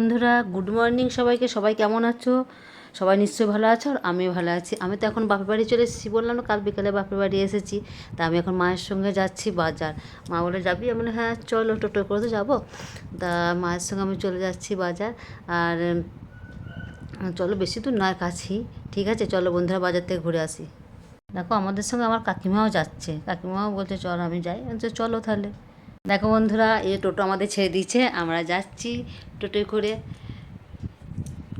বন্ধুরা good morning সবাইকে। সবাই কেমন আছো? সবাই নিশ্চয়ই ভালো আছো আর আমিও ভালো আছি। আমি তো এখন বাপের বাড়ি চলে এসেছি বললাম না কাল বিকালে বাপের বাড়ি এসেছি। তা আমি এখন মায়ের সঙ্গে যাচ্ছি বাজার। মা বলে যাবি? আমি বলি, হ্যাঁ চলো টোটো করে তো যাব। তা মায়ের সঙ্গে আমি চলে যাচ্ছি বাজার। আর চলো বেশি দূর নয় কাছেই। ঠিক আছে চলো বন্ধুরা বাজার থেকে ঘুরে আসি। দেখো আমাদের সঙ্গে আমার কাকিমাও যাচ্ছে। কাকিমাও বলছে চল আমি যাই। চলো তাহলে। দেখো বন্ধুরা, এই টোটো আমাদের ছেড়ে দিয়েছে, আমরা যাচ্ছি টোটোয় করে।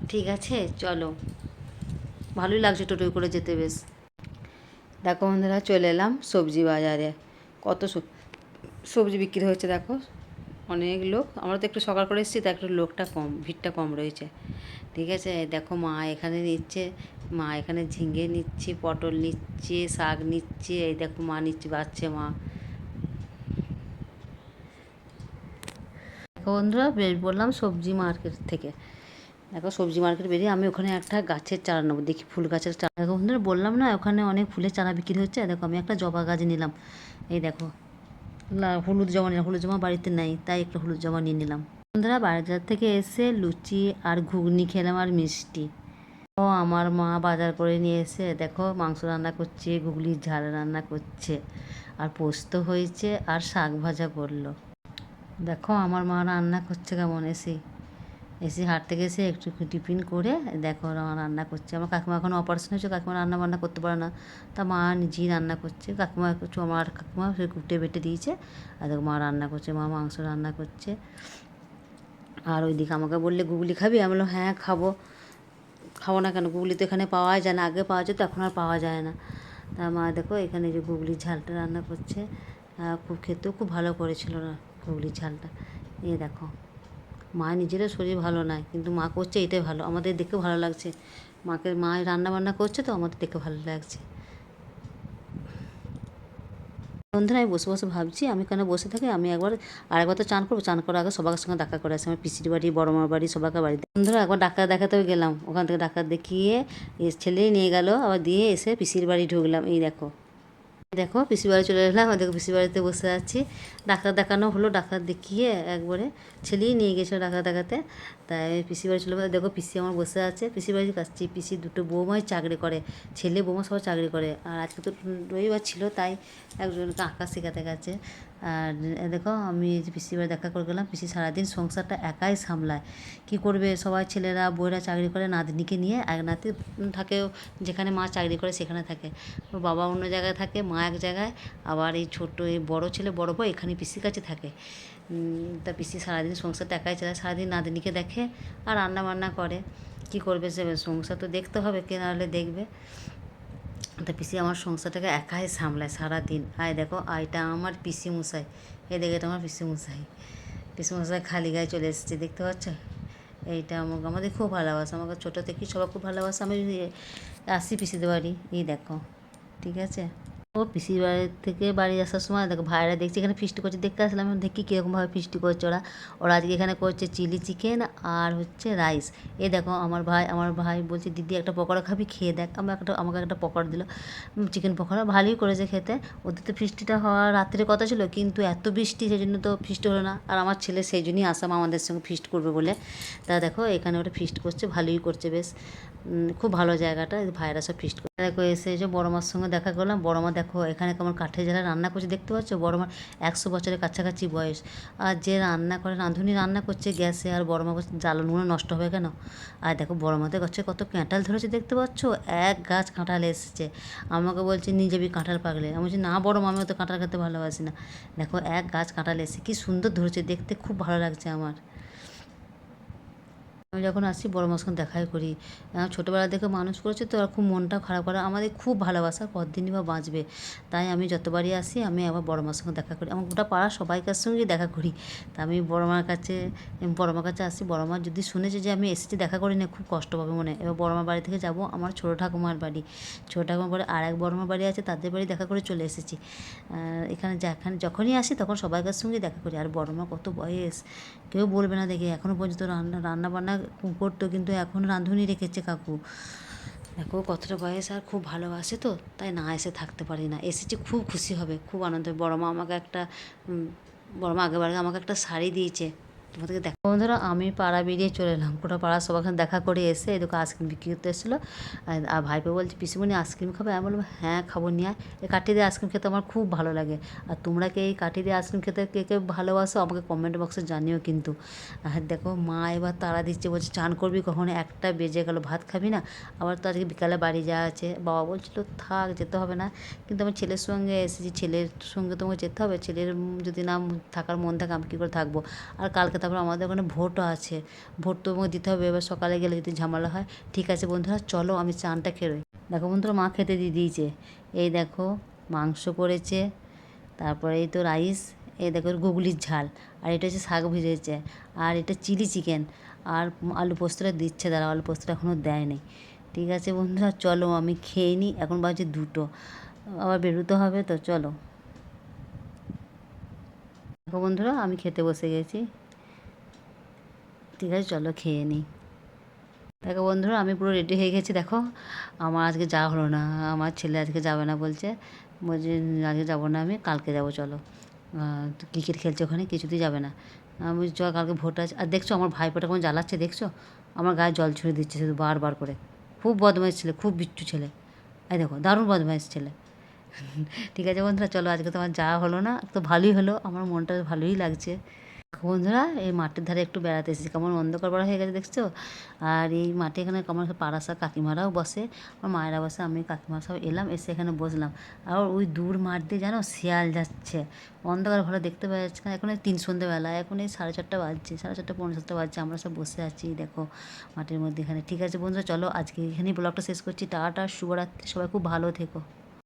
ঠিক আছে, চলো। ভালোই লাগছে টোটোয় করে যেতে বেশ। দেখো বন্ধুরা, চলে এলাম সবজি বাজারে। কত সব- সবজি বিক্রি হচ্ছে দেখো। অনেক লোক, আমরা তো একটু সকাল করে এসেছি, তা একটু লোকটা কম, ভিড়টা কম রয়েছে। ঠিক আছে, দেখো মা এখানে নিচ্ছে, মা এখানে ঝিঙে নিচ্ছে, পটল নিচ্ছে, শাক নিচ্ছে, এই দেখো মা নিচ্ছে বাচ্চা মা। বন্ধুরা বললাম সবজি মার্কেট থেকে। দেখো, সবজি মার্কেট বেরিয়ে আমি ওখানে একটা গাছের চারা নেব। দেখি ফুল গাছের চারা। দেখো, বন্ধুরা, বললাম না, ওখানে অনেক ফুলের চারা বিক্রি হচ্ছে। দেখো, আমি একটা জবা গাছ নিলাম। এই দেখো হলুদ জমা নিলাম। হলুদ জমা বাড়িতে নেই, তাই একটা হলুদ জমা নিয়ে নিলাম। বন্ধুরা, বাজার থেকে এসে লুচি আর ঘুগনি খেলাম আর মিষ্টি। ও, আমার মা বাজার করে নিয়ে এসে, দেখো, মাংস রান্না করছে ঘুগলির ঝাল রান্না করছে। আর পোস্ত হয়েছে আর শাক ভাজা করল। দেখো আমার মা রান্না করছে কেমন, এসে। এসে হাট থেকে এসে একটু টিফিন করে দেখো মা রান্না করছে। আমার কাকিমা এখন অপারেশন হয়েছে, কাকিমা রান্না বান্না করতে পারে না। তা মা নিজেই রান্না করছে। কাকিমা একটু আমার কাকিমা সে কুটে বেটে দিয়েছে। আর দেখো মা রান্না করছে, মা মাংস রান্না করছে। আর ওইদিকে আমাকে বললে, গুগলি খাবি? আমি বললাম হ্যাঁ খাব। খাব না কেন? গুগলি তো এখানে পাওয়া যায় না। আগে পাওয়া যেত, এখন আর পাওয়া যায় না। তা মা দেখো, এখানে যে গুগলির ঝালটা রান্না করছে খুব খেতেও খুব ভালো করেছিল না গুগলির ঝালটা। এই দেখো। মা নিজেরও শরীর ভালো নয়, কিন্তু মা করছে এটাই ভালো। আমাদের দেখে ভালো লাগছে। মাকে, মা রান্না বান্না করছে তো, আমাদের দেখে ভালো লাগছে। বন্ধুরা, আমি বসে বসে ভাবছি, আমি কেন বসে থাকি? আমি একবার আরেকবার তো চান করব, চান করার আগে সবার সঙ্গে দেখা করে আসি। আমার পিসির বাড়ি, বড় মার বাড়ি, সবাইকে বাড়িতে। বন্ধুরা, একবার ডাক্তার দেখাতেও গেলাম। ওখান থেকে ডাক্তার দেখিয়ে ছেলেই নিয়ে গেল, আবার দিয়ে এসে পিসির বাড়ি ঢুকলাম। এই দেখো। দেখো পিসি বাড়ি চলে এলাম। দেখো পিসির বাড়িতে বসে আছি। ডাক্তার দেখানো হলো, ডাক্তার দেখিয়ে একবারে ছেলেই নিয়ে গেছিল ডাক্তার দেখাতে। তাই পিসির বাড়ি চলে দেখো, পিসি আমার বসে আছে। পিসির বাড়ি কাছে পিসি দুটো বৌমাই চাকরি করে। ছেলে বৌমা সবাই চাকরি করে। আর আজকে তো রবিবার ছিল, তাই একজনকে আঁকা শেখাতে গেছে। আর দেখো, আমি বাড়ি দেখা করে গেলাম, পিসি সারাদিন সংসারটা একাই সামলায়। কি করবে? সবাই ছেলেরা, বউরা চাকরি করে নাতনিকে নিয়ে এক নাতি থাকে যেখানে মা চাকরি করে সেখানে থাকে। বাবা অন্য জায়গায় থাকে, মা এক জায়গায়, আবার এই ছোটো এই বড় ছেলে, বড় বউ এখানে পিসির কাছে থাকে। তা পিসি সারাদিন সংসারটা একাই চালায়, সারাদিন নাতনিকে দেখে আর রান্না বান্না করে। কি করবে সে? সংসার তো দেখতে হবে, কে নাহলে দেখবে। তা পিসি আমার সংসারটাকে একাই সামলায় সারাদিন। আয় দেখো, আয়টা আমার পিসি মশাই এই দেখে এটা আমার পিসি মশাই পিসি মশাই খালি গায়ে চলে এসেছে, দেখতে পাচ্ছ? এইটা আমাকে, আমাদের খুব ভালোবাসা। আমাকে ছোটো থেকে সবাই খুব ভালোবাসা। আমি আসি পিসিদের বাড়ি, এই দেখো, ঠিক আছে? ও পিসির বাড়ি থেকে বাড়ি আসার সময় দেখো ভাইরা দেখছি, এখানে ফিস্টি করছে, দেখতে আসলাম, আমি দেখি কীরকমভাবে ফিস্টি করছে ওরা। ওরা আজকে এখানে করছে চিলি চিকেন আর হচ্ছে রাইস। এ দেখো আমার ভাই আমার ভাই বলছে, দিদি একটা পকোড়া খাবি, খেয়ে দেখ। আমার একটা, আমাকে একটা পকোড়া দিল। চিকেন পকোড়া ভালোই করেছে খেতে। ওদের তো ফিস্টিটা হওয়ার রাত্রে কথা ছিল, কিন্তু এত বৃষ্টি সেই জন্য তো ফিস্ট হলো না। আর আমার ছেলে সেই জন্যই আসাম আমাদের সঙ্গে ফিস্ট করবে বলে। তা দেখো এখানে ওটা ফিস্ট করছে, ভালোই করছে বেশ। খুব ভালো জায়গাটা ভাইরা সব ফিস্ট করে দেখো এসে যে বড় মার সঙ্গে দেখা করলাম বড় মা দেখো, এখানে কেমন কাঠের যারা রান্না করছে দেখতে পাচ্ছ? বড় মার একশো বছরের কাছাকাছি বয়স। আর যে রান্না করে, রাঁধুনি রান্না করছে গ্যাসে, আর বড় মা করছে জ্বালানো উনুনে নষ্ট হবে কেন? আর দেখো, বড় মাদের গাছে কত কাঁঠাল ধরেছে দেখতে পাচ্ছ? এক গাছ কাঁঠাল এসেছে। আমাকে বলছে নিয়ে যাবি কাঁঠাল পাগলে আমি বলছি, না বড় মা, আমি তো কাঁঠাল খেতে ভালোবাসি না। দেখো, এক গাছ কাঁঠাল এসে কি সুন্দর ধরেছে, দেখতে খুব ভালো লাগছে আমার। আমি যখন আসি, বড় সঙ্গে দেখাই করি। ছোটোবেলা থেকে মানুষ করেছে তো, আর খুব মনটা খারাপ করে। আমাদের খুব ভালোবাসা, কতদিনই বা বাঁচবে। তাই আমি যতবারই আসি, আমি আবার বড় মার সঙ্গে দেখা করি। আমার গোটা পাড়ার সবাইকার সঙ্গেই দেখা করি। তা আমি বড় মার কাছে বড় মার কাছে আসি। বড় মা যদি শুনেছে যে আমি এসেছি, দেখা করি না, খুব কষ্ট পাবে মনে। এবার বড় মার বাড়ি থেকে যাব, আমার ছোটো ঠাকুমার বাড়ি। ছোটো ঠাকুমার বাড়ি আর এক বড় মার বাড়ি আছে, তাদের বাড়ি দেখা করে চলে এসেছি। এখানে যেখানে যখনই আসি, তখন সবাইকার সঙ্গে দেখা করি। আর বড় মা কত বয়স, কেউ বলবে না দেখে। এখনও পর্যন্ত রান্না রান্না বান্না করতো কিন্তু এখন রাঁধুনি রেখেছে কাকু। দেখো কতটা বয়স আর খুব ভালোবাসে তো, তাই না এসে থাকতে পারি না। এসেছে খুব খুশি হবে, খুব আনন্দ হবে। বড় মা আমাকে একটা বড়মা বড় মা আগেবারে আমাকে একটা শাড়ি দিয়েছে। তোমাদেরকে দেখো বন্ধুরা, আমি পাড়া বেরিয়ে চলে এলাম। গোটা পাড়া সবাইখানে দেখা করে এসে এই দোকান আইসক্রিম বিক্রি করতে এসেছিল। আর- ভাইপো বলছে, পিসিমণি আইসক্রিম খাবে? আমি বললাম হ্যাঁ খাব নিয়ে। এই কাঠি দিয়ে আইসক্রিম খেতে আমার খুব ভালো লাগে। আর তোমরা কে এই কাঠি দিয়ে আইসক্রিম খেতে কে কে ভালোবাসো, আমাকে কমেন্ট বক্সে জানিও কিন্তু। আর দেখো, মা এবার তাড়া দিচ্ছে, বলছে, চান করবি কখন? একটা বেজে গেল, ভাত খাবি না? আবার তো আজকে বিকালে বাড়ি যাওয়া আছে। বাবা বলছিল, থাক, যেতে হবে না। কিন্তু আমার ছেলের সঙ্গে এসেছি। ছেলের সঙ্গে তোমাকে যেতে হবে। ছেলের যদি না থাকার মন থাকে, আমি কী করে থাকব? আর কালকে তারপর আমাদের ওখানে ভোটও আছে। ভোট তো দিতে হবে, এবার সকালে গেলে যদি ঝামেলা হয়, ঠিক আছে বন্ধুরা, চলো আমি চানটা খেরোই দেখো বন্ধুরা, মা খেতে দিয়ে দিয়েছে। এই দেখো, মাংস করেছে, তারপরে এই তো রাইস, এই দেখো গুগলির ঝাল, আর এটা হচ্ছে শাক ভেজেছে, আর এটা চিলি চিকেন, আর আলু পোস্তটা দিচ্ছে দাঁড়া আলু পোস্তটা এখনও দেয়নি ঠিক আছে বন্ধুরা, চলো আমি খেয়ে নিই, এখন বাজে দুটো, আবার বেরোতে হবে তো চলো। দেখো বন্ধুরা, আমি খেতে বসে গেছি। ঠিক আছে, চলো খেয়ে নিই দেখো বন্ধুরা, আমি পুরো রেডি হয়ে গেছি, দেখো। আমার আজকে যাওয়া হলো না, আমার ছেলে আজকে যাবে না বলছে। বলছে, আজকে যাব না আমি, কালকে যাব, চলো। ক্রিকেট খেলছে ওখানে, কিছুতেই যাবে না। আমি চল কালকে ভোট আছে। আর দেখছ, আমার ভাইপোটা কেমন জ্বালাচ্ছে, দেখছ? আমার গায়ে জল ছুঁড়ে দিচ্ছে শুধু বারবার করে। খুব বদমাইশ ছেলে, খুব বিচ্ছু ছেলে। এই দেখো, দারুণ বদমাইশ ছেলে। ঠিক আছে বন্ধুরা, চলো আজকে তো আমার যাওয়া হলো না, তো ভালোই হলো। আমার মনটা ভালোই লাগছে। বন্ধুরা, এই মাঠের ধারে একটু বেড়াতে এসেছি। কেমন অন্ধকার বড় হয়ে গেছে দেখছ? আর এই মাঠে এখানে আমার পাড়াসা কাকিমারাও বসে, আমার মায়েরা বসে, আমি কাকিমা সব এলাম, এসে এখানে বসলাম। আর ওই দূর মাঠ দিয়ে জানো, শিয়াল যাচ্ছে। অন্ধকার ভালো দেখতে পাওয়া যাচ্ছে না। এখন এই তিন সন্ধ্যেবেলা, এখন এই সাড়ে চারটা বাজছে, সাড়ে চারটা পনেরো সাতটা বাজছে, আমরা সব বসে আছি, দেখো, মাঠের মধ্যে এখানে। ঠিক আছে বন্ধুরা, চলো আজকে এখানেই ব্লগটা শেষ করছি। টাটা, শুভরাত্রি, সবাই খুব ভালো থেকো।